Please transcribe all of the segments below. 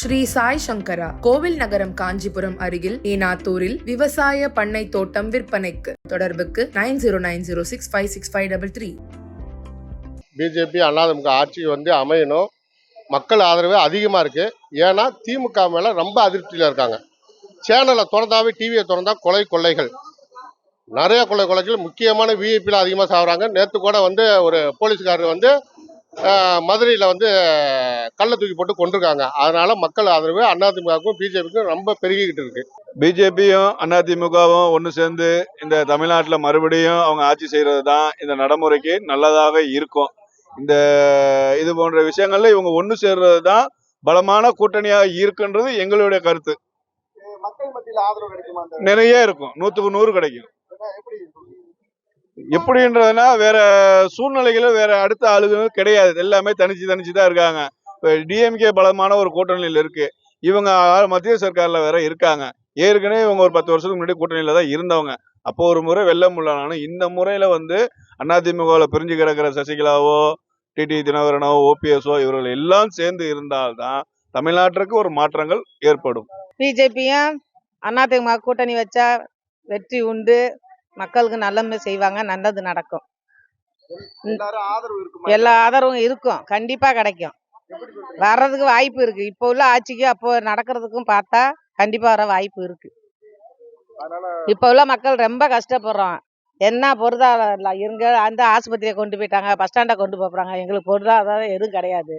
ஸ்ரீ சாய் சங்கரா கோவில் நகரம் காஞ்சிபுரம் அருகில் ஈனாத்தூரில் விவசாய பண்ணை தோட்டம் விற்பனைக்கு. தொடர்புக்கு nine zero nine zero six five six five double three. BJP AIADMK ஆட்சி வந்து அமையணும். மக்கள் ஆதரவு அதிகமாக இருக்கு. ஏன்னா திமுக மேலே ரொம்ப அதிருப்தியில் இருக்காங்க. சேனலை திறந்தாவே டிவியை திறந்தா கொலை கொள்ளைகள். நிறைய கொலை கொலைகள். முக்கியமான விஐபியில் அதிகமாக சாகுறாங்க நேற்று கூட வந்து ஒரு போலீஸ்காரர் வந்து மதுரையில் வந்து கல்லை தூக்கி போட்டு கொண்டிருக்காங்க அதனால மக்கள் ஆதரவு அதிமுகவுக்கும் பிஜேபிக்கும் ரொம்ப பெருகிக்கிட்டு இருக்கு. பிஜேபியும் அதிமுகவும் ஒன்று சேர்ந்து இந்த தமிழ்நாட்டில் மறுபடியும் அவங்க ஆட்சி செய்கிறது தான் இந்த நடைமுறைக்கு நல்லதாக இருக்கும். இந்த இது போன்ற விஷயங்கள்ல இவங்க ஒன்று சேர்றது தான் பலமான கூட்டணியாக இருக்குன்றது எங்களுடைய கருத்து. மக்கள் மத்தியில ஆதரவு கிடைக்குமா அந்த நிறைய இருக்கும். நூற்றுக்கு நூறு கிடைக்கும். எப்படின்றதுனா வேற சூழ்நிலைகளும் வேற அடுத்த ஆளுகளும் கிடையாது. எல்லாமே தனிச்சு தனிச்சு தான் இருக்காங்க. இப்போ டிஎம்கே பலமான ஒரு கூட்டணியில் இருக்கு. இவங்க மத்திய சர்க்கார்ல வேற இருக்காங்க. ஏற்கனவே இவங்க ஒரு பத்து வருஷத்துக்கு முன்னாடி கூட்டணியில தான் இருந்தவங்க. அப்போ ஒரு முறை வெல்ல முடியலனாலும் இந்த முறையில வந்து அதிமுகவில் பிரிஞ்சு கிடக்கிற சசிகலாவோ டிடி தினகரனோ ஓபிஎஸ்ஓ இவர்கள் எல்லாம் சேர்ந்து இருந்தால்தான் தமிழ்நாட்டிற்கு ஒரு மாற்றங்கள் ஏற்படும். பிஜேபியும் அதிமுக கூட்டணி வச்சா வெற்றி உண்டு. மக்களுக்கு நல்லமே செய்வாங்க நல்லது நடக்கும். எல்லா ஆதரவும் இருக்கும். கண்டிப்பா கிடைக்கும்? வர்றதுக்கு வாய்ப்பு இருக்கு. இப்போ உள்ள ஆட்சிக்கு அப்போ நடக்கிறதுக்கும் பார்த்தா கண்டிப்பா வர வாய்ப்பு இருக்கு. இப்போ உள்ள மக்கள் ரொம்ப கஷ்டப்படுறோம். என்ன பொருளாதாரம் இருங்க அந்த ஆஸ்பத்திரியை கொண்டு போயிட்டாங்க பஸ் ஸ்டாண்டை கொண்டு போறாங்க. எங்களுக்கு பொருளாதாரம் எதுவும் கிடையாது.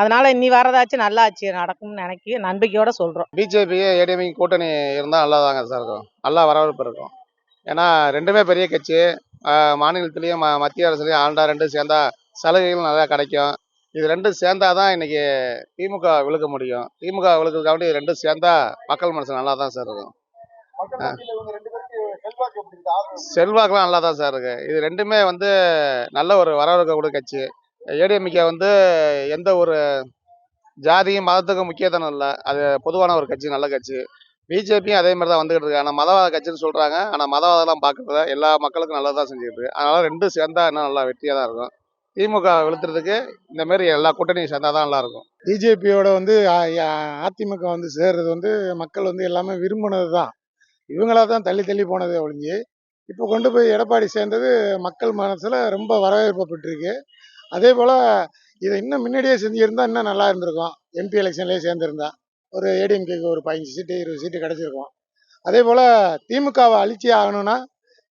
அதனால இனி வரதாச்சும் நல்ல ஆட்சி நடக்கும்னு நினைக்கி நம்பிக்கையோட சொல்றோம். பிஜேபி ஏடிஎம்கே கூட்டணி இருந்தால் நல்லா தாங்க சார் இருக்கும். நல்லா வரவேற்பு இருக்கும். ஏன்னா ரெண்டுமே பெரிய கட்சி. மாநிலத்திலையும் ம மத்திய அரசுலையும் ஆண்டா ரெண்டும் சேர்ந்தா சலுகைகள் நல்லா கிடைக்கும். இது ரெண்டும் சேர்ந்தாதான் இன்னைக்கு திமுக விழுக்க முடியும். திமுக விழுக்கிறதுக்காண்டி இது ரெண்டும் சேர்ந்தா மக்கள் மனசு நல்லா தான் சார் இருக்கும். செல்வாக்குலாம் நல்லா தான் சார் இருக்கு. இது ரெண்டுமே வந்து நல்ல ஒரு வரவேற்கக்கூடிய கட்சி. ஏடிஎம்கே வந்து எந்த ஒரு ஜாதியும் மதத்துக்கும் முக்கியத்துவம் இல்லை. அது பொதுவான ஒரு கட்சி நல்ல கட்சி. பிஜேபியும் அதே மாதிரி தான் வந்துகிட்டு இருக்கு ஆனால் மதவாத கட்சின்னு சொல்கிறாங்க ஆனால் மதவாதம்லாம் பார்க்கறத எல்லா மக்களுக்கும் நல்லதா தான் செஞ்சுட்டு இருக்கு. அதனால் ரெண்டும் சேர்ந்தா இன்னும் நல்லா வெற்றியாக தான் இருக்கும். திமுக வெளுத்துறதுக்கு இந்த மாதிரி எல்லா கூட்டணியும் சேர்ந்தா தான் நல்லாயிருக்கும் பிஜேபியோட வந்து அதிமுக வந்து சேர்றது வந்து மக்கள் வந்து எல்லாமே விரும்பினது தான் இவங்களா தான் தள்ளி தள்ளி போனதே ஒழிஞ்சு இப்போ கொண்டு போய் எடப்பாடி சேர்ந்தது மக்கள் மனசில் ரொம்ப வரவேற்பப்பட்டிருக்கு அதே போல் இதை இன்னும் முன்னாடியே செஞ்சுருந்தா இன்னும் நல்லா இருந்திருக்கும். எம்பி எலெக்ஷன்லேயே சேர்ந்துருந்தா. ஒரு ஏடிஎம்கேக்கு ஒரு பதினஞ்சு சீட்டு இருபது சீட்டு கிடச்சிருக்கும். அதே போல் திமுகவை அழிச்சே ஆகணும்னா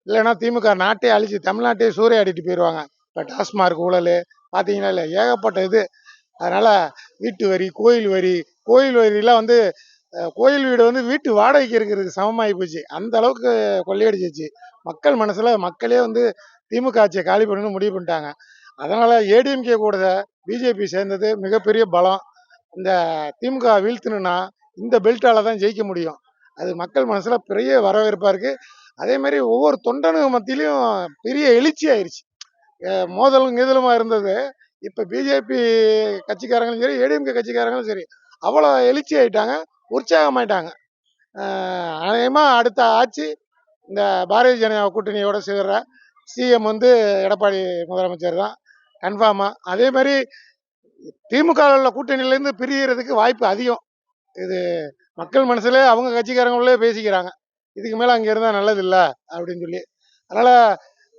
இல்லைன்னா திமுக நாட்டே அழிச்சு தமிழ்நாட்டையே சூறையாடிட்டு போயிடுவாங்க இப்போ டாஸ்மார்க் ஊழல் பார்த்தீங்கன்னா இல்லை ஏகப்பட்ட இது. அதனால் வீட்டு வரி கோயில் வரி கோயில் வரிலாம் வந்து கோயில் வீடு வந்து வீட்டு வாடகைக்கு இருக்கிறதுக்கு சமமாகி போச்சு. அந்த அளவுக்கு கொள்ளையடிச்சிச்சு. மக்கள் மனசில் மக்களே வந்து திமுக ஆட்சியை காலி பண்ணணும்னு முடிவு பண்ணிட்டாங்க. அதனால் ஏடிஎம்கே கூட பிஜேபி சேர்ந்தது மிகப்பெரிய பலம். இந்த திமுக வீழ்த்தணும்னா இந்த பெல்ட்டால் தான் ஜெயிக்க முடியும். அது மக்கள் மனசில் பெரிய வரவேற்பாக இருக்குது அதே மாதிரி ஒவ்வொரு தொண்டனுங்க மத்தியிலையும் பெரிய எழுச்சி ஆயிடுச்சு மோதலும் கீதலுமா இருந்தது. இப்போ பிஜேபி கட்சிக்காரங்களும் சரி ஏடிஎம்கே கட்சிக்காரங்களும் சரி அவ்வளோ எழுச்சி ஆகிட்டாங்க உற்சாகமாயிட்டாங்க அநேகமாக அடுத்த ஆட்சி இந்த பாரதிய ஜனதா கூட்டணியோட சேர்ற சிஎம் வந்து எடப்பாடி முதலமைச்சர் தான் கன்ஃபார்மாக அதே மாதிரி திமுக உள்ள கூட்டணியிலேருந்து பிரியறதுக்கு வாய்ப்பு அதிகம். இது மக்கள் மனசுல அவங்க கட்சிக்காரங்களே பேசிக்கிறாங்க. இதுக்கு மேலே அங்கே இருந்தால் நல்லது இல்லை அப்படின்னு சொல்லி. அதனால்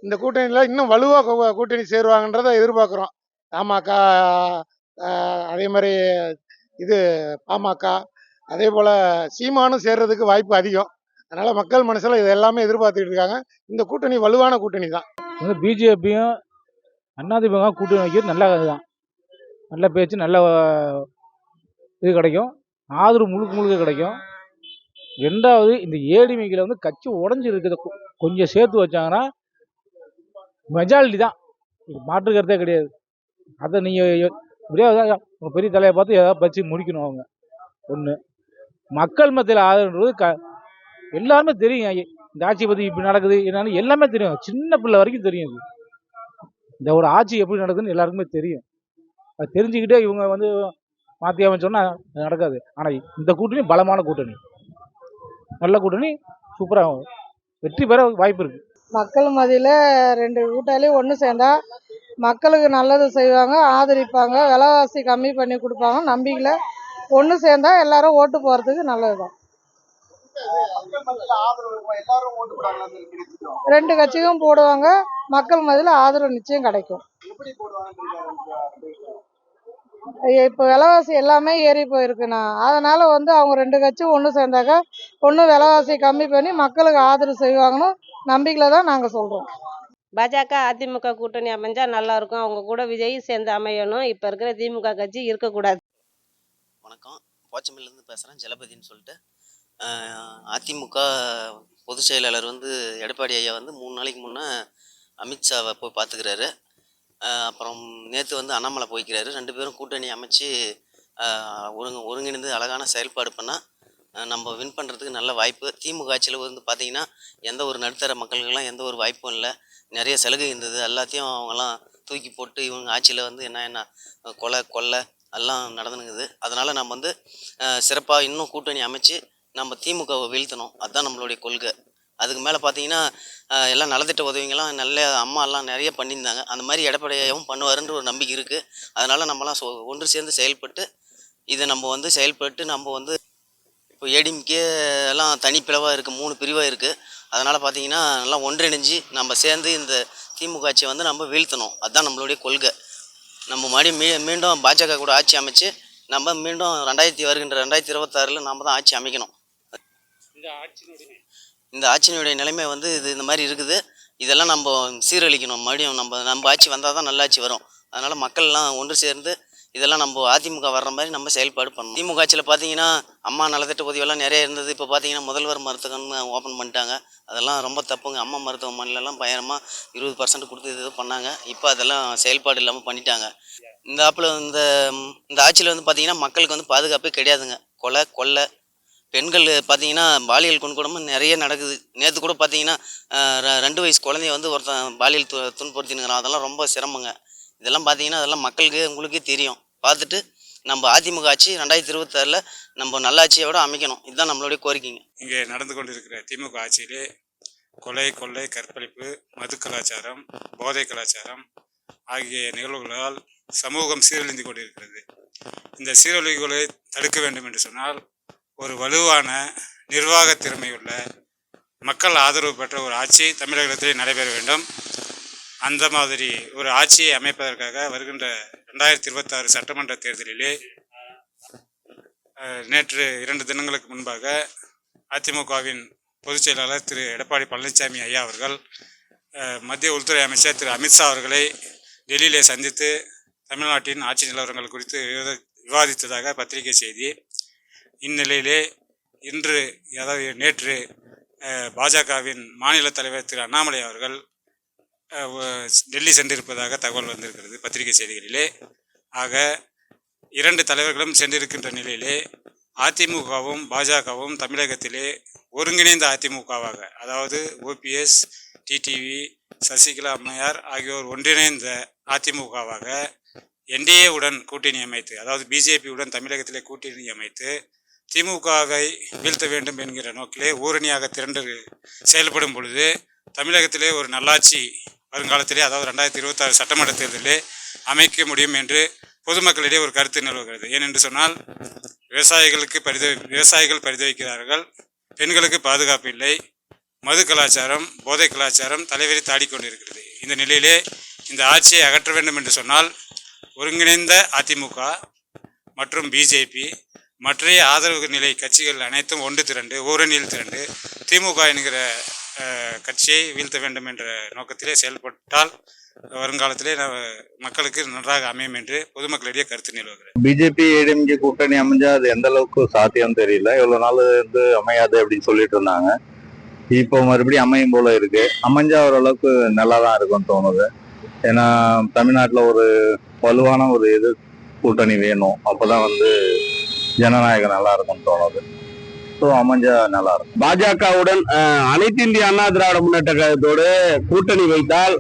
இந்த கூட்டணியில் இன்னும் வலுவாக கூட்டணி சேருவாங்கன்றதை எதிர்பார்க்குறோம். தமாக அதே மாதிரி இது பாமக அதே போல் சீமானும் சேர்றதுக்கு வாய்ப்பு அதிகம். அதனால் மக்கள் மனசில் இது எல்லாமே எதிர்பார்த்துக்கிட்டு இருக்காங்க. இந்த கூட்டணி வலுவான கூட்டணி தான் பிஜேபியும் அதிமுக கூட்டணி வைக்கிறது நல்லா தான் நல்ல பேச்சு நல்ல இது கிடைக்கும். ஆதரவு முழுக்க முழுக்க கிடைக்கும். ரெண்டாவது இந்த ஏடிமிக்கில் வந்து கட்சி உடஞ்சி இருக்கிறத கொஞ்சம் சேர்த்து வச்சாங்கன்னா மெஜாரிட்டி தான். இது மாற்றுக்கிறதே கிடையாது. அதை நீங்கள் எப்படியாவது உங்கள் பெரிய தலையை பார்த்து ஏதாவது பச்சு முடிக்கணும் அவங்க. ஒன்று மக்கள் மத்தியில் ஆதரவுன்றது க எல்லாருமே தெரியும். இந்த ஆட்சியை பற்றி இப்படி நடக்குது என்னன்னு எல்லாமே தெரியும். சின்ன பிள்ளை வரைக்கும் தெரியும் இது. இந்த ஒரு ஆட்சி எப்படி நடக்குதுன்னு எல்லாருக்குமே தெரியும். அது தெரிஞ்சுக்கிட்டே இவங்க வந்து மாற்றி அமைச்சோன்னா நடக்காது. ஆனால் இந்த கூட்டணி பலமான கூட்டணி. நல்ல கூட்டணி சூப்பராக வெற்றி பெற வாய்ப்பு இருக்குது மக்கள் மதியில் ரெண்டு கூட்டாளியும் ஒன்று சேர்ந்தா மக்களுக்கு நல்லது செய்வாங்க ஆதரிப்பாங்க விலைவாசி கம்மி பண்ணி கொடுப்பாங்க நம்பிக்கையில் ஒன்று சேர்ந்தா எல்லாரும் ஓட்டு போகிறதுக்கு நல்லது தான் ரெண்டு கட்சிக்கும் போடுவாங்க மக்கள் மதியில் ஆதரவு நிச்சயம் கிடைக்கும். இப்போ விலைவாசி எல்லாமே ஏறி போயிருக்குண்ணா. அதனால வந்து அவங்க ரெண்டு கட்சி ஒன்று சேர்ந்தாக்கா ஒன்று விலைவாசி கம்மி பண்ணி மக்களுக்கு ஆதரவு செய்வாங்கன்னு நம்பிக்கையில் தான் நாங்கள் சொல்கிறோம் பாஜக அதிமுக கூட்டணி அமைஞ்சா நல்லா இருக்கும். அவங்க கூட விஜய் சேர்ந்து அமையணும். இப்போ இருக்கிற திமுக கட்சி இருக்கக்கூடாது. வணக்கம். போச்சமில்லேருந்து பேசுகிறேன் ஜலபதின்னு சொல்லிட்டு. அதிமுக பொதுச் செயலாளர் வந்து எடப்பாடி ஐயா வந்து மூணு நாளைக்கு முன்னே அமித்ஷாவை போய் பார்த்துக்கிறாரு. அப்புறம் நேற்று வந்து அண்ணாமலை போய்க்கிறாரு. ரெண்டு பேரும் கூட்டணி அமைச்சு ஒருங்க ஒருங்கிணைந்து அழகான செயல்பாடு பண்ணால் நம்ம வின் பண்ணுறதுக்கு நல்ல வாய்ப்பு. திமுக ஆட்சியில் வந்து பார்த்திங்கன்னா எந்த ஒரு நடுத்தர மக்களுக்கெல்லாம் எந்த ஒரு வாய்ப்பும் இல்லை. நிறைய சலுகை இருந்தது. எல்லாத்தையும் அவங்கெல்லாம் தூக்கி போட்டு இவங்க ஆட்சியில் வந்து என்ன என்ன கொலை கொள்ளை எல்லாம் நடந்துங்குது அதனால் நம்ம வந்து சிறப்பாக இன்னும் கூட்டணி அமைச்சு நம்ம திமுகவை வீழ்த்தணும். அதுதான் நம்மளுடைய கொள்கை. அதுக்கு மேலே பார்த்தீங்கன்னா எல்லாம் நலத்திட்ட உதவிங்கெல்லாம் நல்ல அம்மா எல்லாம் நிறைய பண்ணியிருந்தாங்க. அந்த மாதிரி எடப்பாடியாகவும் பண்ணுவாருன்ற ஒரு நம்பிக்கை இருக்குது அதனால் நம்மலாம் சொ ஒன்று சேர்ந்து செயல்பட்டு இதை நம்ம வந்து செயல்பட்டு நம்ம வந்து இப்போ ஏடிஎம்கே எல்லாம் தனிப்பிளவாக இருக்குது மூணு பிரிவாக இருக்குது அதனால் பார்த்தீங்கன்னா நல்லா ஒன்றிணைஞ்சு நம்ம சேர்ந்து இந்த திமுக ஆட்சியை வந்து நம்ம வீழ்த்தணும். அதுதான் நம்மளுடைய கொள்கை. நம்ம மறுபடியும் மீ மீண்டும் பாஜக கூட ஆட்சி அமைச்சு நம்ம மீண்டும் ரெண்டாயிரத்தி வருகின்ற ரெண்டாயிரத்தி இருபத்தாறில் நம்ம தான் ஆட்சி அமைக்கணும். இந்த ஆட்சியினுடைய நிலைமை வந்து இது இந்த மாதிரி இருக்குது. இதெல்லாம் நம்ம சீரழிக்கணும். மறுபடியும் நம்ம நம்ம ஆட்சி வந்தால் தான் நல்ல ஆட்சி வரும். அதனால் மக்கள்லாம் ஒன்று சேர்ந்து இதெல்லாம் நம்ம அதிமுக வர்ற மாதிரி நம்ம செயல்பாடு பண்ணணும். திமுக ஆட்சியில் பார்த்தீங்கன்னா அம்மா நலத்திட்ட உதவியெல்லாம் நிறைய இருந்தது. இப்போ பார்த்தீங்கன்னா முதல்வர் மருத்துவம்னு ஓப்பன் பண்ணிட்டாங்க. அதெல்லாம் ரொம்ப தப்புங்க. அம்மா மருத்துவமனையிலலாம் பயங்கரமாக இருபது பர்சன்ட் கொடுத்து இது பண்ணாங்க. இப்போ அதெல்லாம் செயல்பாடு இல்லாமல் பண்ணிட்டாங்க. இந்த ஆப்பில் இந்த இந்த ஆட்சியில் வந்து பார்த்தீங்கன்னா மக்களுக்கு வந்து பாதுகாப்பே கிடையாதுங்க. கொலை கொள்ளை பெண்கள் பார்த்தீங்கன்னா பாலியல் கொன்கொடுமை நிறைய நடக்குது. நேற்று கூட பார்த்தீங்கன்னா ரெண்டு வயசு குழந்தைய வந்து ஒருத்தன் பாலியல் து துன்புறுத்தினுங்கிறான் அதெல்லாம் ரொம்ப சிரமங்க. இதெல்லாம் பார்த்தீங்கன்னா அதெல்லாம் மக்களுக்கு உங்களுக்கே தெரியும். பார்த்துட்டு நம்ம அதிமுக ஆட்சி ரெண்டாயிரத்தி இருபத்தாறில் நம்ம நல்லாட்சியோட அமைக்கணும். இதுதான் நம்மளுடைய கோரிக்கைங்க. இங்கே நடந்து கொண்டிருக்கிற திமுக ஆட்சியிலே கொலை கொள்ளை கற்பழிப்பு மது கலாச்சாரம் போதை கலாச்சாரம் ஆகிய நிகழ்வுகளால் சமூகம் சீரழிந்து கொண்டிருக்கிறது. இந்த சீரழிவுகளை தடுக்க வேண்டும் என்று சொன்னால் ஒரு வலுவான நிர்வாக திறமையுள்ள மக்கள் ஆதரவு பெற்ற ஒரு ஆட்சி தமிழகத்திலே நடைபெற வேண்டும். அந்த மாதிரி ஒரு ஆட்சியை அமைப்பதற்காக வருகின்ற ரெண்டாயிரத்தி இருபத்தாறு சட்டமன்ற தேர்தலிலே நேற்று இரண்டு தினங்களுக்கு முன்பாக அதிமுகவின் பொதுச் செயலாளர் திரு எடப்பாடி பழனிசாமி ஐயா அவர்கள் மத்திய உள்துறை அமைச்சர் திரு அமித்ஷா அவர்களை டெல்லியிலே சந்தித்து தமிழ்நாட்டின் ஆட்சி நிலவரங்கள் குறித்து விவாத- விவாதித்ததாக பத்திரிகை செய்தி இந்நிலையிலே இன்று அதாவது நேற்று பாஜகவின் மாநில தலைவர் திரு அண்ணாமலை அவர்கள் டெல்லி சென்றிருப்பதாக தகவல் வந்திருக்கிறது பத்திரிகை செய்திகளிலே. ஆக இரண்டு தலைவர்களும் சென்றிருக்கின்ற நிலையிலே அதிமுகவும் பாஜகவும் தமிழகத்திலே ஒருங்கிணைந்த அதிமுகவாக அதாவது ஓபிஎஸ் டிடிவி சசிகலா அம்மையார் ஆகியோர் ஒன்றிணைந்த அதிமுகவாக என்டிஏ உடன் கூட்டணி அமைத்து அதாவது பிஜேபியுடன் தமிழகத்திலே கூட்டணி அமைத்து திமுகவை வீழ்த்த வேண்டும் என்கிற நோக்கிலே ஊரணியாக திரண்டு செயல்படும் பொழுது தமிழகத்திலே ஒரு நல்லாட்சி வருங்காலத்திலே அதாவது ரெண்டாயிரத்தி இருபத்தாறு சட்டமன்ற தேர்தலிலே அமைக்க முடியும் என்று பொதுமக்களிடையே ஒரு கருத்து நிலவுகிறது. ஏனென்று சொன்னால் விவசாயிகளுக்கு பரித விவசாயிகள் பரிதவிக்கிறார்கள் பெண்களுக்கு பாதுகாப்பு இல்லை மது கலாச்சாரம் போதை கலாச்சாரம் தலைவரி தாடிக்கொண்டிருக்கிறது இந்த நிலையிலே இந்த ஆட்சியை அகற்ற வேண்டும் என்று சொன்னால் ஒருங்கிணைந்த அதிமுக மற்றும் பிஜேபி மற்றைய ஆதரவு நிலை கட்சிகள் அனைத்தும் ஒன்று திரண்டு ஓரணியில் திரண்டு திமுக என்கிற கட்சியை வீழ்த்த வேண்டும் என்ற நோக்கத்திலே செயல்பட்டால் வருங்காலத்திலே மக்களுக்கு நன்றாக அமையும் என்று பொதுமக்களிடையே கருத்து நிலவுகிறது. பிஜேபி ஏடிஎம்கே கூட்டணி அமைஞ்சா அது எந்த அளவுக்கு சாத்தியம் தெரியல. இவ்வளவு நாள் வந்து அமையாது அப்படின்னு சொல்லிட்டு இருந்தாங்க. இப்போ மறுபடியும் அமையும் போல இருக்கு. அமைஞ்சா ஓரளவுக்கு நல்லா தான் இருக்கும்னு தோணுது. ஏன்னா தமிழ்நாட்டில் ஒரு வலுவான ஒரு இது கூட்டணி வேணும். அப்போதான் வந்து ஜனநாயகம் நல்லா இருக்கும்னு தோணுது. ஸோ அமைஞ்சா நல்லா இருக்கும் பாஜகவுடன் அனைத்து இந்திய அண்ணா திராவிட முன்னேற்ற கழகத்தோடு கூட்டணி வைத்தால்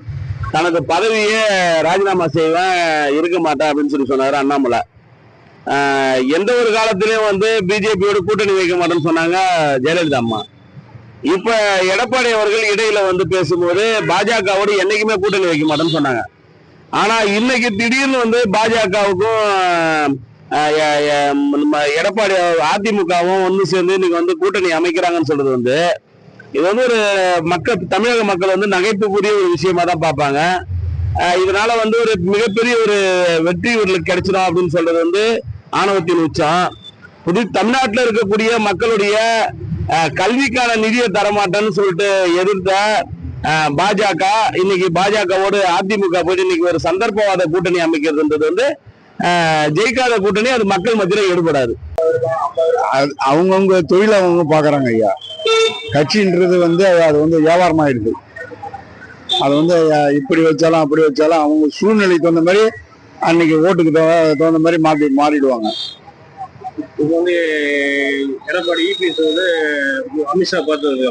தனது பதவியே ராஜினாமா செய்வேன் இருக்க மாட்டேன் அப்படின்னு சொல்லி சொன்னார் அண்ணாமலை. எந்த ஒரு காலத்திலையும் வந்து பிஜேபியோட கூட்டணி வைக்க மாட்டேன்னு சொன்னாங்க ஜெயலலிதா அம்மா. இப்ப எடப்பாடி அவர்கள் இடையில வந்து பேசும்போது பாஜகவோடு என்னைக்குமே கூட்டணி வைக்க மாட்டேன்னு சொன்னாங்க. ஆனா இன்னைக்கு திடீர்னு வந்து பாஜகவுக்கும் நம்ம எடப்பாடி அதிமுகவும் ஒன்று சேர்ந்து இன்னைக்கு வந்து கூட்டணி அமைக்கிறாங்கன்னு சொல்றது வந்து இது வந்து ஒரு மக்கள் தமிழக மக்கள் வந்து நகைப்புக்குரிய ஒரு விஷயமா தான் பார்ப்பாங்க. இதனால வந்து ஒரு மிகப்பெரிய ஒரு வெற்றி இவர்களுக்கு கிடைச்சிடும் அப்படின்னு சொல்றது வந்து ஆணவத்தின் உச்சம். புது தமிழ்நாட்டில் இருக்கக்கூடிய மக்களுடைய கல்விக்கான நிதியை தரமாட்டேன்னு சொல்லிட்டு எதிர்த்த பாஜக இன்னைக்கு பாஜகவோடு அதிமுக போயிட்டு இன்னைக்கு ஒரு சந்தர்ப்பவாத கூட்டணி அமைக்கிறதுன்றது வந்து ஜெயிக்காத கூட்டணி அது மக்கள் மத்தியில் ஈடுபடாது. அவங்கவுங்க தொழிலை அவங்க பார்க்குறாங்க ஐயா. கட்சின்றது வந்து அது வந்து வியாபாரம் ஆயிடுது அது வந்து இப்படி வச்சாலும் அப்படி வச்சாலும் அவங்க சூழ்நிலைக்கு தகுந்த மாதிரி அன்னைக்கு ஓட்டுக்கு தகுந்த தகுந்த மாதிரி மாற்றி மாறிடுவாங்க. இப்போ வந்து எடப்பாடி இபிஎஸ் வந்து அமித்ஷா பார்த்து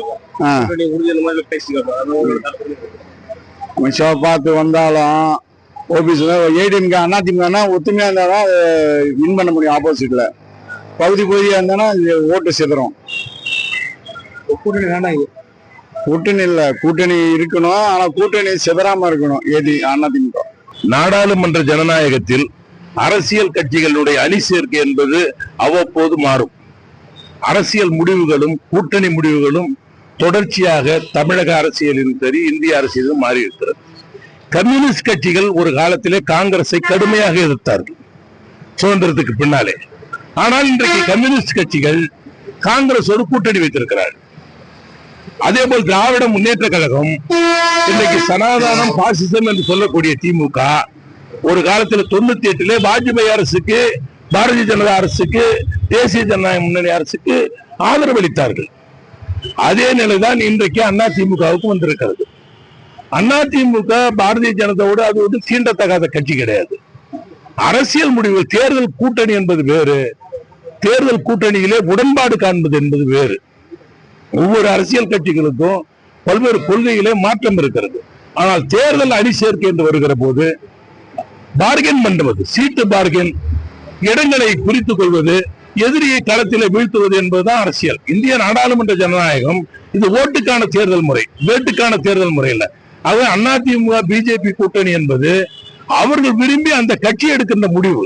அமித்ஷா பார்த்து வந்தாலும் ஓபிஎஸ் ஏடிஎம்கே அதிமுகனா ஒத்துமையாக இருந்தால் தான் வின் பண்ண முடியும் ஆப்போசிட்டில் பகுதி பகுதியாக இருந்தானா ஓட்டு சிதறும். கூட்டணி வேண்டாம் கூட்டணி இல்லை கூட்டணி இருக்கணும் ஆனால் கூட்டணி சிதறாம இருக்கணும் ஏடி அதிமுக நாடாளுமன்ற ஜனநாயகத்தில் அரசியல் கட்சிகளுடைய அணி சேர்க்கை என்பது அவ்வப்போது மாறும். அரசியல் முடிவுகளும் கூட்டணி முடிவுகளும் தொடர்ச்சியாக தமிழக அரசியலிலும் சரி இந்திய அரசியலிலும் மாறி இருக்கிறது கம்யூனிஸ்ட் கட்சிகள் ஒரு காலத்திலே காங்கிரஸை கடுமையாக எதிர்த்தார்கள். சுதந்திரத்துக்கு பின்னாலே. ஆனால் இன்றைக்கு கம்யூனிஸ்ட் கட்சிகள் காங்கிரஸ் ஒரு கூட்டணி வைத்திருக்கிறார்கள் அதே போல் திராவிட முன்னேற்ற கழகம் இன்னைக்கு சனாதானம் பாசிசம் என்று சொல்லக்கூடிய திமுக ஒரு காலத்துல தொண்ணூத்தி எட்டுல வாஜ்பாய் அரசுக்கு பாரதிய ஜனதா அரசுக்கு தேசிய ஜனநாயக முன்னணி அரசுக்கு ஆதரவளித்தார்கள் அதே நிலைதான் இன்றைக்கு அண்ணா திமுகவுக்கு வந்திருக்கிறது. அண்ணா திமுக பாரதிய ஜனதாவோடு அது வந்து தீண்டத்தகாத கட்சி கிடையாது. அரசியல் முடிவு தேர்தல் கூட்டணி என்பது வேறு. தேர்தல் கூட்டணியிலே உடன்பாடு காண்பது என்பது வேறு. ஒவ்வொரு அரசியல் கட்சிகளுக்கும் பல்வேறு கொள்கையிலே மாற்றம் இருக்கிறது. ஆனால் தேர்தல் அணி சேர்க்கை என்று வருகிற போது பார்கென் பண்ணுவது சீட்டு பார்கென் இடங்களை குறித்துக் கொள்வது எதிரியை களத்தில் வீழ்த்துவது என்பதுதான் அரசியல். இந்திய நாடாளுமன்ற ஜனநாயகம் இது ஓட்டுக்கான தேர்தல் முறை வேட்டுக்கான தேர்தல் முறை இல்லை. அது அதிமுக பிஜேபி கூட்டணி என்பது அவர்கள் விரும்பி அந்த கட்சி எடுக்கின்ற முடிவு.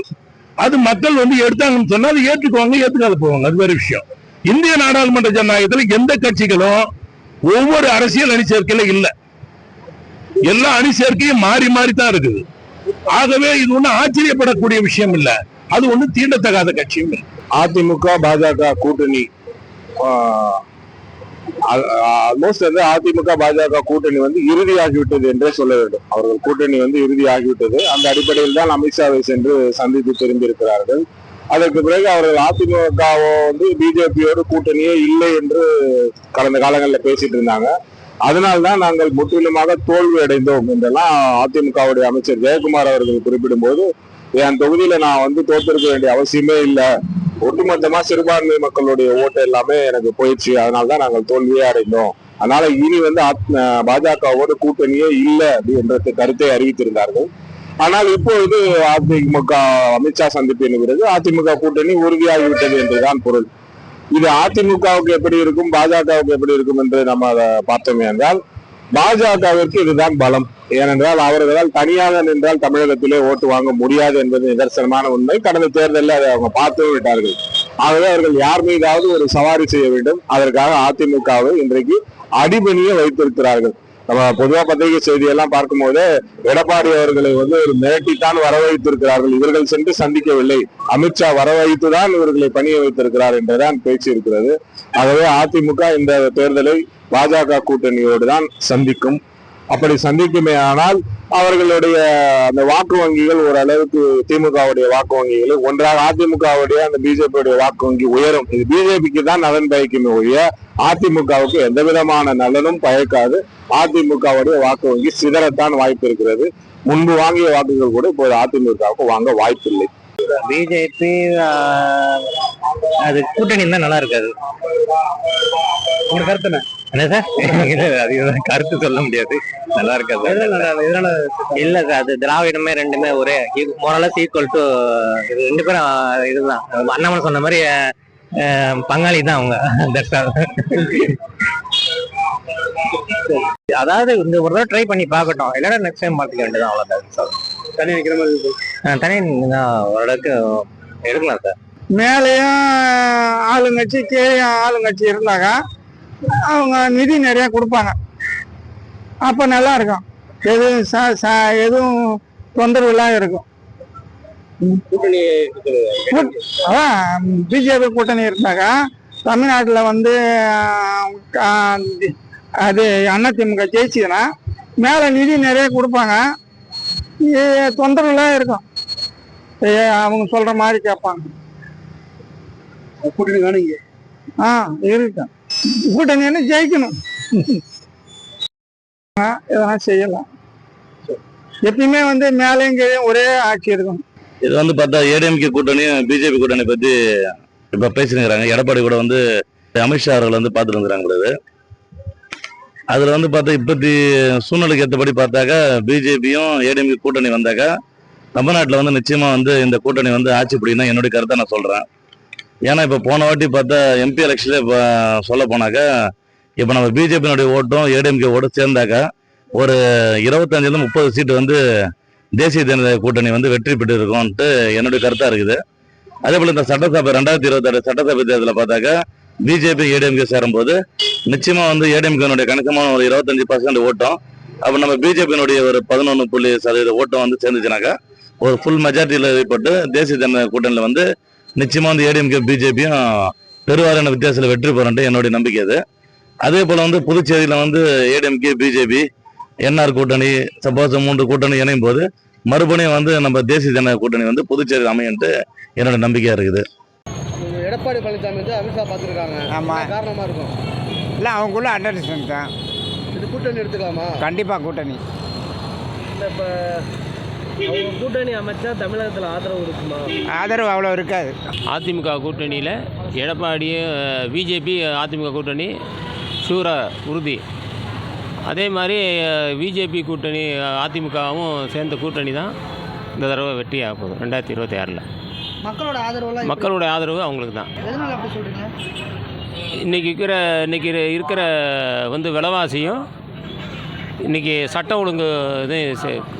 அது மக்கள் வந்து எடுத்தாங்கன்னு சொன்னா அதை ஏற்றுக்குவாங்க ஏற்றுக்காத போவாங்க. அது வேற விஷயம். இந்திய நாடாளுமன்ற ஜனநாயகத்துல எந்த கட்சிகளும் ஒவ்வொரு அரசியல் அணி சேர்க்கையில இல்ல. எல்லா அணி சேர்க்கையும் மாறி மாறி தான் இருக்குது. ஆகவே இது ஒண்ணு ஆச்சரியப்படக்கூடிய விஷயம் இல்ல. அது ஒண்ணு தீண்டத்தகாத கட்சியும் அதிமுக பாஜக கூட்டணி ஆல்மோஸ்ட் வந்து அதிமுக பாஜக கூட்டணி வந்து இறுதியாகிவிட்டது என்றே சொல்ல வேண்டும். அவர்கள் கூட்டணி வந்து இறுதியாகிவிட்டது அந்த அடிப்படையில் தான் அமித்ஷாவை சென்று சந்தித்து திரும்பியிருக்கிறார்கள். அதற்கு பிறகு அவர்கள் அதிமுகவோ வந்து பிஜேபியோடு கூட்டணியே இல்லை என்று கடந்த காலங்களில் பேசிட்டு இருந்தாங்க. அதனால்தான் நாங்கள் முற்றிலுமாக தோல்வி அடைந்தோம் என்றெல்லாம் அதிமுகவுடைய அமைச்சர் ஜெயக்குமார் அவர்கள் குறிப்பிடும்போது என் தொகுதியில நான் வந்து தோத்திருக்க வேண்டிய அவசியமே இல்லை. ஒட்டுமொத்தமா சிறுபான்மை மக்களுடைய ஓட்டு எல்லாமே எனக்கு போயிடுச்சு. அதனாலதான் நாங்கள் தோல்வியே அடைந்தோம். அதனால இனி வந்து ஆத்- பாஜகவோட கூட்டணியே இல்லை என்ற கருத்தை அறிவித்திருந்தார்கள். ஆனால் இப்பொழுது அதிமுக அமித்ஷா சந்திப்பின் பிறகு அதிமுக கூட்டணி உறுதியாகிவிட்டது என்றுதான் பொருள். இது அதிமுகவுக்கு எப்படி இருக்கும் பாஜகவுக்கு எப்படி இருக்கும் என்று நம்ம அதை பார்த்தோமே என்றால் பாஜகவிற்கு இதுதான் பலம். ஏனென்றால் அவர்களால் தனியாக நின்றால் தமிழகத்திலே ஓட்டு வாங்க முடியாது என்பது நிதர்சனமான உண்மை. கடந்த தேர்தலில் அதை அவங்க பார்த்து விட்டார்கள். ஆகவே அவர்கள் யார் மீதாவது ஒரு சவாரி செய்ய வேண்டும். அதற்காக அதிமுகவை இன்றைக்கு அடிபணிய வைத்திருக்கிறார்கள். நம்ம பொதுவா பத்திரிகை செய்தியெல்லாம் பார்க்கும்போது எடப்பாடி அவர்களை வந்து ஒரு மிரட்டித்தான் வரவழைத்திருக்கிறார்கள். இவர்கள் சென்று சந்திக்கவில்லை. அமித்ஷா வரவழைத்துதான் இவர்களை பணிய வைத்திருக்கிறார் என்றுதான் பேச்சு இருக்கிறது. ஆகவே அதிமுக இந்த தேர்தலை பாஜக கூட்டணியோடு தான் சந்திக்கும். அப்படி சந்திக்குமே ஆனால் அவர்களுடைய அந்த வாக்கு வங்கிகள் ஓரளவுக்கு திமுகவுடைய வாக்கு வங்கிகள் ஒன்றாக அதிமுகவுடைய அந்த பிஜேபியுடைய வாக்கு வங்கி உயரும். இது பிஜேபிக்கு தான் நலன் பயக்குமே ஒழிய அதிமுகவுக்கு எந்த விதமான நலனும் பயக்காது. அதிமுகவுடைய வாக்கு வங்கி சிதறத்தான் வாய்ப்பு இருக்கிறது. முன்பு வாங்கிய வாக்குகள் கூட இப்போது அதிமுகவுக்கு வாங்க வாய்ப்பில்லை. பிஜேபி அது கூட்டணி தான் நல்லா இருக்காது. உங்க கருத்து என்ன? என்ன சார்? அது கருத்து சொல்ல முடியாது. நல்லா இருக்காது. இல்ல சார் அது திராவிடமே ரெண்டுமே ஒரே மோரலஸ் ஈக்குவல் டு ரெண்டு பேரும் இதுதான். அண்ணாமலை சொன்ன மாதிரி பங்காளி தான் அவங்க. அதாவது இந்த ஒரு தடவை ட்ரை பண்ணி பார்க்கட்டும். இல்லைன்னா நெக்ஸ்ட் டைம் பார்த்துக்க வேண்டியதான் அவ்வளோதான் சார் தனி நிக்கிற மாதிரி இருக்கு. தனி தான் ஓரளவுக்கு எடுக்கலாம் சார். மேலேயும் ஆளுங்கட்சி கீழேயும் ஆளுங்கட்சி இருந்தாங்க அவங்க நிதி நிறைய கொடுப்பாங்க. அப்போ நல்லா இருக்கும். எதுவும் ச ச எதுவும் தொந்தரவுலாம் இருக்கும். கூட்டணி பிஜேபி கூட்டணி இருந்தாக்கா தமிழ்நாட்டில் வந்து அது அதிமுக ஜெயிச்சுதுன்னா மேலே நிதி நிறைய கொடுப்பாங்க. தொந்தரவுலாம் இருக்கும். அவங்க சொல்ற மாதிரி கேட்பாங்க கூட்டணி வேணுங்க ஆ இருக்கும் கூட்டணி என்ன ஜெயிக்கணும். எதனா செய்யலாம். எப்பயுமே வந்து மேலேயும் கீழே ஒரே ஆட்சி இருக்கும் இது வந்து பார்த்தா ஏடிஎம்கே கூட்டணியும் பிஜேபி கூட்டணி பத்தி இப்ப பேசினுங்கிறாங்க எடப்பாடி கூட வந்து அமித்ஷா அவர்கள் வந்து பார்த்துட்டு வந்துக்கிறாங்க அதில் அதுல வந்து பார்த்தா இப்பத்தி சூழ்நிலைக்கு ஏற்றபடி பார்த்தாக்கா பிஜேபியும் ஏடிஎம்கே கூட்டணி வந்தாக்கா தமிழ்நாட்டில் வந்து நிச்சயமா வந்து இந்த கூட்டணி வந்து ஆட்சி பிடிக்கணும் என்னுடைய கருத்தை நான் சொல்றேன். ஏன்னா இப்போ போன வாட்டி பார்த்தா எம்பி எலெக்ஷன்ல இப்போ சொல்ல போனாக்கா இப்போ நம்ம பிஜேபியினுடைய ஓட்டும் ஏடிஎம்கே ஓட்டும் சேர்ந்தாக்கா ஒரு இருபத்தஞ்சிலிருந்து முப்பது சீட்டு வந்து தேசிய ஜனதா கூட்டணி வந்து வெற்றி பெற்று இருக்கும்ன்ட்டு என்னுடைய கருத்தா இருக்குது. அதே போல இந்த சட்டசபை ரெண்டாயிரத்தி இருபத்தாறு சட்டசபை தேர்தலில் பார்த்தாக்கா பிஜேபி ஏடிஎம்கே சேரும்போது நிச்சயமா வந்து ஏடிஎம்கேனுடைய கணிசமான ஒரு இருபத்தஞ்சு பர்சன்ட் ஓட்டம். அப்போ நம்ம பிஜேபியினுடைய ஒரு பதினொன்று புள்ளி சதவீத ஓட்டம் வந்து சேர்ந்துச்சுனாக்கா ஒரு ஃபுல் மெஜாரிட்டியில் ஏற்பட்டு தேசிய ஜனதா கூட்டணியில் வந்து நிச்சயமா வந்து ஏடிஎம்கே பிஜேபியும் பெருவாரியான வித்தியாசத்தில் வெற்றி பெறன்ட்டு என்னுடைய நம்பிக்கை அது. அதே போல வந்து புதுச்சேரியில் வந்து ஏடிஎம்கே பிஜேபி என்ஆர் கூட்டணி சப்போஸ் மூன்று கூட்டணி இணையும் போது மறுபடியும் வந்து நம்ம தேசிய ஜனதா கூட்டணி வந்து புதுச்சேரி அமையன்ட்டு என்னோட நம்பிக்கையா இருக்குது. எடப்பாடி பழனிசாமி வந்து அமித்ஷா பார்த்துருக்காங்க. ஆமா. காரணமா இருக்கும்? இல்லை அவங்களுக்குள்ள அண்டர்ஸ்டாண்ட் தான். இது கூட்டணி எடுத்துக்கலாமா? கண்டிப்பாக கூட்டணி. இப்போ அவங்க கூட்டணி அமைச்சா தமிழகத்தில் ஆதரவு இருக்குமா? ஆதரவு அவ்வளோ இருக்காது. அதிமுக கூட்டணியில் எடப்பாடியும் பிஜேபி அதிமுக கூட்டணி ஷூரா உறுதி. அதே மாதிரி பிஜேபி கூட்டணி அதிமுகவும் சேர்ந்த கூட்டணி தான் இந்த தடவை வெற்றி ஆக போகுது ரெண்டாயிரத்தி இருபத்தி ஆறில். மக்களோட ஆதரவுலாம் மக்களுடைய ஆதரவு அவங்களுக்கு தான். எதனால அப்படி சொல்றீங்க? இன்றைக்கி இருக்கிற இன்றைக்கி இருக்கிற வந்து விலைவாசியும் இன்றைக்கி சட்ட ஒழுங்கு இது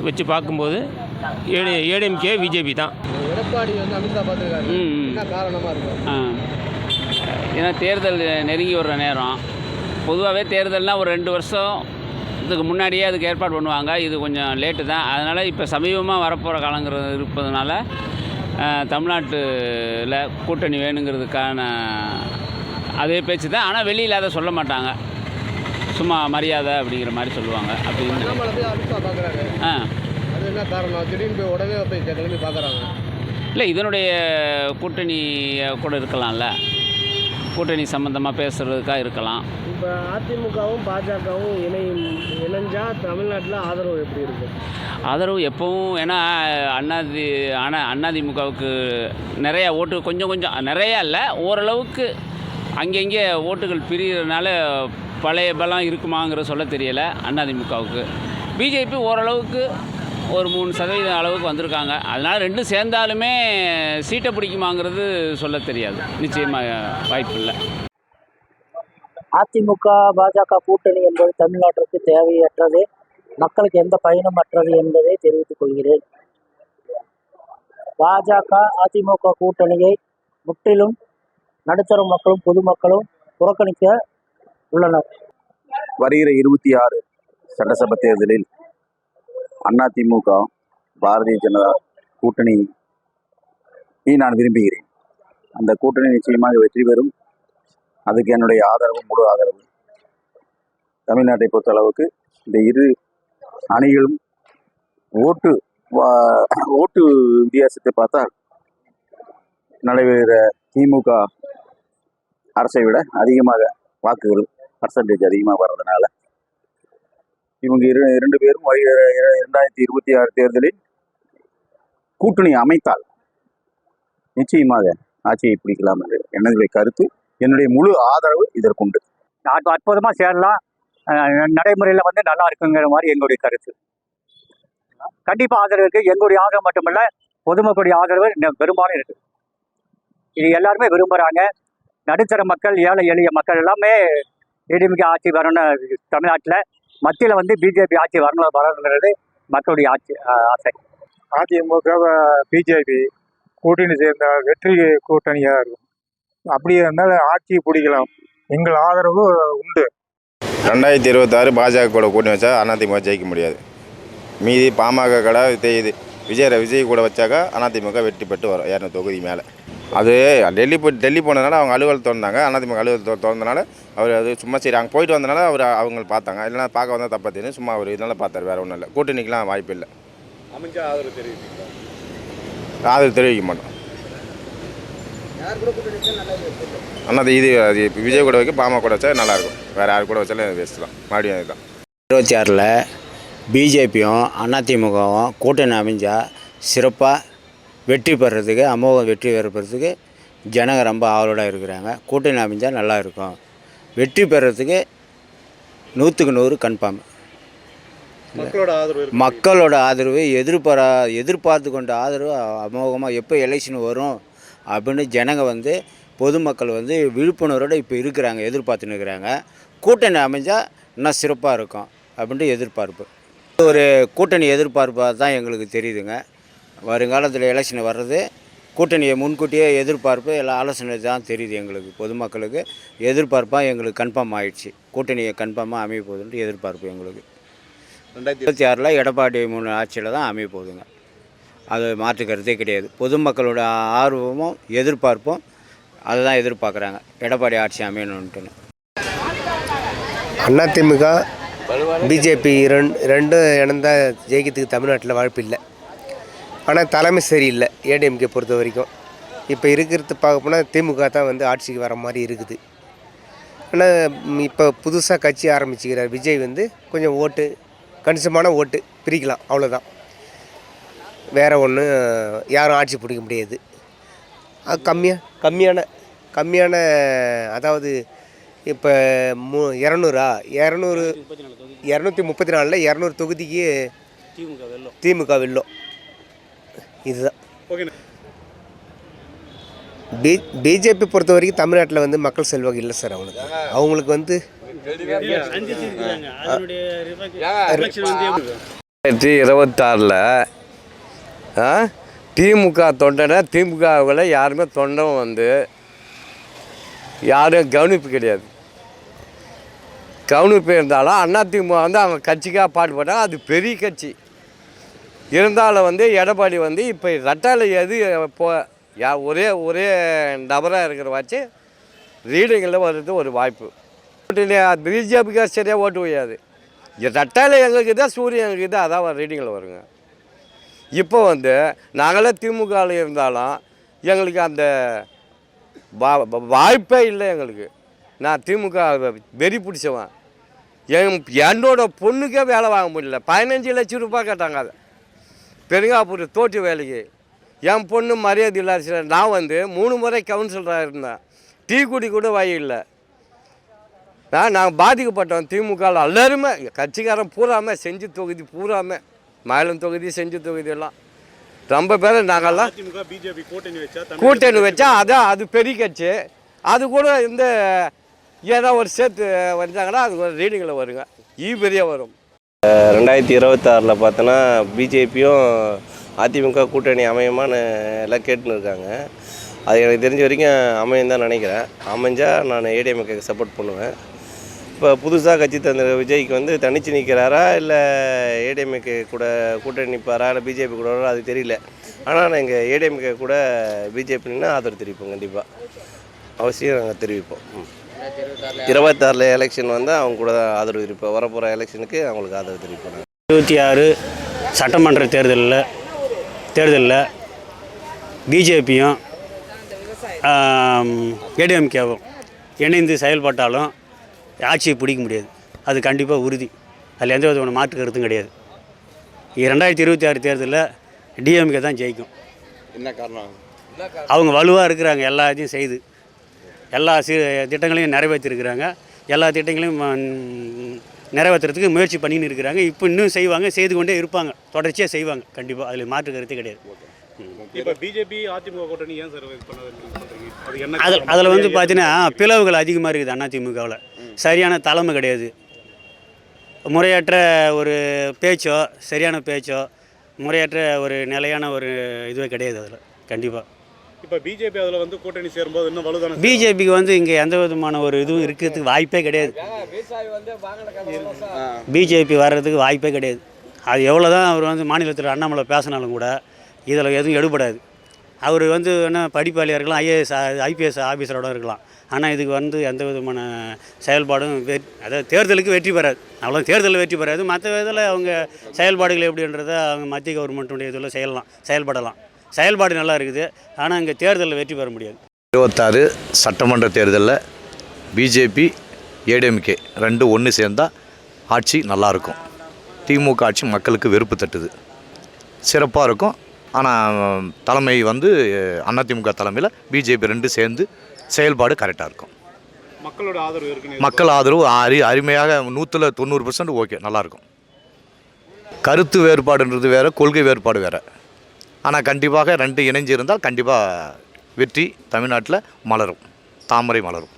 வச்சு பார்க்கும்போது ஏடி ஏடிஎம்கே பிஜேபி தான். எடப்பாடி வந்து அமித்ஷா பார்த்துருக்காரு என்ன காரணமா இருக்கும் ஏன்னா தேர்தல் நெருங்கி வர்ற நேரம். பொதுவாகவே தேர்தல்னால் ஒரு ரெண்டு வருஷம் இதுக்கு முன்னாடியே அதுக்கு ஏற்பாடு பண்ணுவாங்க. இது கொஞ்சம் லேட்டு தான். அதனால் இப்போ சமீபமாக வரப்போகிற காலங்கிறது இருப்பதனால தமிழ்நாட்டுல கூட்டணி வேணுங்கிறதுக்கான அதே பேச்சு தான். ஆனால் வெளியில் அதை சொல்ல மாட்டாங்க. சும்மா மரியாதை அப்படிங்கிற மாதிரி சொல்லுவாங்க. அப்படின்னு ஆ. என்ன காரணம்? திடீர்னு போய் உடனே போய் கிளம்பி பார்க்குறாங்க. இல்லை இதனுடைய கூட்டணி கூட இருக்கலாம்ல. கூட்டணி சம்மந்தமாக பேசுகிறதுக்காக இருக்கலாம். இப்போ அதிமுகவும் பாஜகவும் இணையும் இணைஞ்சா தமிழ்நாட்டில் ஆதரவு எப்படி இருக்கும் ஆதரவு எப்பவும் ஏன்னா அண்ணாதி ஆனால் அதிமுகவுக்கு நிறைய ஓட்டு கொஞ்சம் கொஞ்சம் நிறையா இல்லை ஓரளவுக்கு அங்கங்கே ஓட்டுகள் பிரியறதுனால பழைய பலம் இருக்குமாங்கிற சொல்ல தெரியலை அதிமுகவுக்கு பிஜேபி ஓரளவுக்கு ஒரு மூணு சதவீதம் அளவுக்கு வந்திருக்காங்க. அதனால் ரெண்டும் சேர்ந்தாலுமே சீட்டை பிடிக்குமாங்கிறது சொல்ல தெரியாது. நிச்சயமாக வாய்ப்பு இல்லை. அதிமுக பாஜக கூட்டணி என்பது தமிழ்நாட்டிற்கு தேவையற்றது. மக்களுக்கு எந்த பயனும் அற்றது என்பதை தெரிவித்துக் கொள்கிறேன். பாஜக அதிமுக கூட்டணியை முற்றிலும் நடுத்தர மக்களும் பொதுமக்களும் புறக்கணிக்க உள்ளனர். வருகிற இருபத்தி ஆறு சட்டசபை தேர்தலில் அண்ணா திமுக பாரதிய ஜனதா கூட்டணி நான் விரும்புகிறேன். அந்த கூட்டணி நிச்சயமாக வெற்றி பெறும். அதுக்கு என்னுடைய ஆதரவு முழு ஆதரவு. தமிழ்நாட்டை பொறுத்த அளவுக்கு இந்த இரு அணிகளும் ஓட்டு வா- ஓட்டு வித்தியாசத்தை பார்த்தால் நடைபெறுகிற திமுக அரசை விட அதிகமாக வாக்குகள் பர்சன்டேஜ் அதிகமாக வர்றதுனால இவங்க இரு இரண்டு பேரும் இரண்டாயிரத்தி இருபத்தி ஆறு தேர்தலில் கூட்டணி அமைத்தால் நிச்சயமாக ஆட்சியை பிடிக்கலாம் என்று என்னுடைய கருத்து என்னுடைய முழு ஆதரவு இதற்குண்டு. அற்புதமாக சேரலாம். நடைமுறையில் வந்து நல்லா இருக்குங்கிற மாதிரி எங்களுடைய கருத்து. கண்டிப்பாக ஆதரவு இருக்குது எங்களுடைய ஆதரவு மட்டுமல்ல பொதுமக்களுடைய ஆதரவு பெரும்பாலும் இருக்கு. இது எல்லாருமே விரும்புகிறாங்க நடுத்தர மக்கள் ஏழை எளிய மக்கள் எல்லாமே ஏடிஎம்கே ஆட்சி வரணும் தமிழ்நாட்டில். மத்தியில் வந்து பிஜேபி ஆட்சி வரணும் வரணுங்கிறது மக்களுடைய ஆட்சி ஆசை. அதிமுக பிஜேபி கூட்டணி சேர்ந்த வெற்றி கூட்டணியாக இருக்கும். அப்படியே இருந்தாலும் ஆட்சியை பிடிக்கலாம். எங்கள் ஆதரவு உண்டு. ரெண்டாயிரத்தி இருபத்தாறு பாஜக கூட கூட்டணி வச்சா அதிமுக ஜெயிக்க முடியாது. மீதி பாமக கூட இது விஜய் விஜய் கூட வச்சாக்கா அதிமுக வெற்றி பெற்று வரும். இரநூறு தொகுதி மேலே. அது டெல்லி போய் டெல்லி போனதுனால அவங்க அலுவல் திறந்தாங்க. அதிமுக அலுவல் திற- திறந்தனால அவர் அது சும்மா சரி அங்கே போயிட்டு வந்தனால அவர் அவங்க பார்த்தாங்க. இல்லைன்னா பார்க்க வந்தால் தப்பா தெரியும். சும்மா அவர் இதனால பார்த்தாரு வேறு ஒன்றும் இல்லை. கூட்டணிக்கெலாம் வாய்ப்பு இல்லை. அமைஞ்சா ஆதரவு தெரிவிப்பீங்களா? ஆதரவு தெரிவிக்க மாட்டோம். ஆனால் இது அது இப்ப விஜய் கூட வைக்க பாமக கூட வச்சா நல்லாயிருக்கும் வேறு யார் கூட வச்சாலும் வேஸ்ட் தான். மறுபடியும் அதுதான். இருபத்தி ஆறில் பிஜேபியும் அதிமுகவும் கூட்டணி அமைஞ்சா சிறப்பாக வெற்றி பெறதுக்கு அமோகம் வெற்றி பெறதுக்கு ஜனங்க ரொம்ப ஆவலோட இருக்கிறாங்க. கூட்டணி அமைஞ்சால் நல்லா இருக்கும். வெற்றி பெறதுக்கு நூற்றுக்கு நூறு கன்ஃபார்ம். மக்களோட ஆதரவு இருக்கு. மக்களோட ஆதரவு எதிர்பாரா எதிர்பார்த்து கொண்ட ஆதரவு அமோகமாக எப்போ எலெக்ஷன் வரும் அப்படின்னு ஜனங்க வந்து பொதுமக்கள் வந்து விழிப்புணர்வோடு இப்போ இருக்கிறாங்க எதிர்பார்த்துன்னு இருக்கிறாங்க. கூட்டணி அமைஞ்சால் இன்னும் சிறப்பாக இருக்கும் அப்படின்ட்டு எதிர்பார்ப்பு. ஒரு கூட்டணி எதிர்பார்ப்பாக தான் எங்களுக்கு தெரியுதுங்க. வருங்காலத்தில் எலெக்ஷன் வர்றது கூட்டணியை முன்கூட்டியே எதிர்பார்ப்பு எல்லாம் ஆலோசனை தான் தெரியுது எங்களுக்கு பொதுமக்களுக்கு. எதிர்பார்ப்பாக எங்களுக்கு கன்ஃபார்ம் ஆயிடுச்சு. கூட்டணியை கன்ஃபார்மாக அமைய போகுதுன்ட்டு எதிர்பார்ப்பு எங்களுக்கு. ரெண்டாயிரத்தி இருபத்தி ஆறில் எடப்பாடி மூணு ஆட்சியில் தான் அமைய போகுதுங்க. அது மாற்றுக்கிறதே கிடையாது. பொதுமக்களோட ஆர்வமும் எதிர்பார்ப்பும் அதை தான் எதிர்பார்க்குறாங்க. எடப்பாடி ஆட்சி அமையணுன்ட்டுன்னு. அதிமுக பிஜேபி ரெண்டு ரெண்டும் இணைந்தா ஜெயிக்கிறதுக்கு தமிழ்நாட்டில் வாய்ப்பு இல்லை. ஆனால் தலைமை சரியில்லை ஏடிஎம்கே பொறுத்த வரைக்கும். இப்போ இருக்கிறது பார்க்க போனால் திமுக தான் வந்து ஆட்சிக்கு வர மாதிரி இருக்குது. ஆனால் இப்போ புதுசாக கட்சி ஆரம்பிச்சுக்கிறார் விஜய் வந்து கொஞ்சம் ஓட்டு கணிசமான ஓட்டு பிரிக்கலாம் அவ்வளோதான் வேறு ஒன்றும் யாரும் ஆட்சி பிடிக்க முடியாது. அது கம்மியாக கம்மியான கம்மியான அதாவது இப்போ மூ இரநூறா? இரநூறு இரநூத்தி முப்பத்தி நாலில் இரநூறு தொகுதிக்கு திமுக வெல்லும். திமுக வெல்லும். இதுதான். பி பிஜேபி பொறுத்த வரைக்கும் தமிழ்நாட்டில் வந்து மக்கள் செல்வாக்கு இல்லை சார் அவங்களுக்கு. அவங்களுக்கு வந்து? ரெண்டாயிரத்தி இருபத்தாறில் திமுக தொண்டனை திமுகவில் யாருமே தொண்டன் வந்து யாரும் கவனிப்பு கிடையாது. கவனிப்பு இருந்தாலும் அதிமுக வந்து அவங்க கட்சிக்காக பாடுபட்டாங்க. அது பெரிய கட்சி. இருந்தாலும் வந்து எடப்பாடி வந்து இப்போ ரெட்டால எது இப்போ யா ஒரே ஒரே நபராக இருக்கிற வாச்சு ரீடிங்கில் வர்றது ஒரு வாய்ப்பு. பிஜேபிக்காக சரியாக ஓட்டு வையாது. ரெட்டால எங்களுக்கு தான் சூரியன் எங்களுக்கு தான் அதான் ரீடிங்கில் வருங்க. இப்போ வந்து நாங்களே திமுகவில் இருந்தாலும் எங்களுக்கு அந்த வா- வாய்ப்பே இல்லை எங்களுக்கு. நான் திமுக வெறி பிடிச்சவன். என் என்னோட பொண்ணுக்கே வேலை வாங்க முடியல. பதினஞ்சு லட்சம் ரூபாய் கேட்டாங்க அதை. பெருங்காப்பூர் தோட்ட வேலைக்கு. என் பொண்ணு மரியாதை இல்லாத நான் வந்து மூணு முறை கவுன்சிலராக இருந்தேன். டீ குடி கூட வாய் இல்லை நான் நாங்கள் பாதிக்கப்பட்டோம் திமுகவில் எல்லாருமே கட்சிக்காரன் பூராமே செஞ்சு தொகுதி பூராமே. மயிலம் தொகுதி செஞ்சு தொகுதி எல்லாம். ரொம்ப பேர் நாங்கள்லாம் அதிமுக பிஜேபி கூட்டணி வச்சா தமிழகத்துல கூட்டணி வச்சா அதான் அது பெரிய கட்சி. அது கூட இந்த ஏதோ ஒரு சேர்த்து வந்தாங்கன்னா அது ஒரு ரீடிங்கில் வருங்க. ஈ பெரிய வரும். ரெண்டாயிரத்தி இருபத்தாறில் பார்த்தோன்னா பிஜேபியும் அதிமுக கூட்டணி அமையுமான்னு எல்லாம் கேட்டுன்னு இருக்காங்க. அது எனக்கு தெரிஞ்ச வரைக்கும் அமையும் தான் நினைக்கிறேன். அமைஞ்சால் நான் ஏடிஎம்கேக்கு சப்போர்ட் பண்ணுவேன். இப்போ புதுசாக கட்சி தந்த விஜய்க்கு வந்து தனிச்சு நிற்கிறாரா இல்லை ஏடிஎம்கே கூட கூட்டணி நிற்பாரா இல்லை பிஜேபி கூட அது தெரியல. ஆனால் நான் இங்கே ஏடிஎம்கே கூட பிஜேபின்னா ஆதரவு தெரிவிப்போம் கண்டிப்பாக அவசியம் நாங்கள் தெரிவிப்போம். ம். இருபத்தாறில் எலெக்ஷன் வந்தால் அவங்க கூட தான் ஆதரவு தெரிவிப்போம் வரப்போகிற எலெக்ஷனுக்கு அவங்களுக்கு ஆதரவு தெரிவிப்போம் நாங்க. இருபத்தி ஆறு சட்டமன்ற தேர்தலில் தேர்தலில் பிஜேபியும் ஏடிஎம்கேவும் இணைந்து செயல்பட்டாலும் ஆட்சியை பிடிக்க முடியாது. அது கண்டிப்பாக உறுதி. அதில் எந்த விதமான மாற்று கருத்தும் கிடையாது. ரெண்டாயிரத்தி இருபத்தி ஆறு தேர்தலில் டிஎம்கே தான் ஜெயிக்கும். என்ன காரணம்? அவங்க வலுவாக இருக்கிறாங்க எல்லா இதையும் செய்து. எல்லா சி திட்டங்களையும் நிறைவேற்றிருக்கிறாங்க. எல்லா திட்டங்களையும் நிறைவேற்றுறதுக்கு முயற்சி பண்ணின்னு இருக்கிறாங்க. இப்போ இன்னும் செய்வாங்க செய்து கொண்டே இருப்பாங்க. தொடர்ச்சியாக செய்வாங்க. கண்டிப்பாக அதில் மாற்று கருத்தே கிடையாது. இப்போ பிஜேபி அதிமுக கூட்டணி ஏன் சார் என்ன அதில்? அதில் வந்து பார்த்தீங்கன்னா பிளவுகள் அதிகமாக இருக்குது அதிமுகவில் சரியான தலைமை கிடையாது. முறையற்ற ஒரு பேச்சோ சரியான பேச்சோ முறையற்ற ஒரு நிலையான ஒரு இதுவே கிடையாது அதில். கண்டிப்பாக இப்போ பிஜேபி அதில் வந்து கூட்டணி சேரும்போது இன்னும் வலுதான பிஜேபிக்கு வந்து இங்கே எந்த விதமான ஒரு இதுவும் இருக்கிறதுக்கு வாய்ப்பே கிடையாது. பிஜேபி வர்றதுக்கு வாய்ப்பே கிடையாது. அது எவ்வளோ தான் அவர் வந்து மாநிலத்தில் அண்ணாமலை பேசினாலும் கூட இதில் எதுவும் எடுபடாது. அவர் வந்து என்ன படிப்பாளியாக இருக்கலாம் ஐஏஎஸ் ஐபிஎஸ் ஆஃபீஸரோட இருக்கலாம். ஆனால் இதுக்கு வந்து எந்த விதமான செயல்பாடும் வெ அதாவது தேர்தலுக்கு வெற்றி பெறாது. அவ்வளோ தேர்தலில் வெற்றி பெறாது. மற்ற இதில் அவங்க செயல்பாடுகள் எப்படின்றத அவங்க மத்திய கவர்மெண்ட்டுடைய இதில் செய்யலாம் செயல்படலாம். செயல்பாடு நல்லா இருக்குது. ஆனால் இங்கே தேர்தலில் வெற்றி பெற முடியாது. இருபத்தாறு சட்டமன்ற தேர்தலில் பிஜேபி ஏடிஎம்கே ரெண்டும் ஒன்று சேர்ந்தால் ஆட்சி நல்லாயிருக்கும் திமுக ஆட்சி மக்களுக்கு வெறுப்பு தட்டுது. சிறப்பாக இருக்கும். ஆனால் தலைமை வந்து அதிமுக தலைமையில் பிஜேபி ரெண்டு சேர்ந்து செயல்பாடு கரெக்டாக இருக்கும். மக்களோட ஆதரவு இருக்குன்னு மக்கள் ஆதரவு அரி அருமையாக நூற்றில் தொண்ணூறு பர்சன்ட் ஓகே நல்லாயிருக்கும் கருத்து வேறுபாடுன்றது வேறு கொள்கை வேறுபாடு வேறு. ஆனால் கண்டிப்பாக ரெண்டு இணைஞ்சு இருந்தால் கண்டிப்பாக வெற்றி தமிழ்நாட்டில் மலரும். தாமரை மலரும்.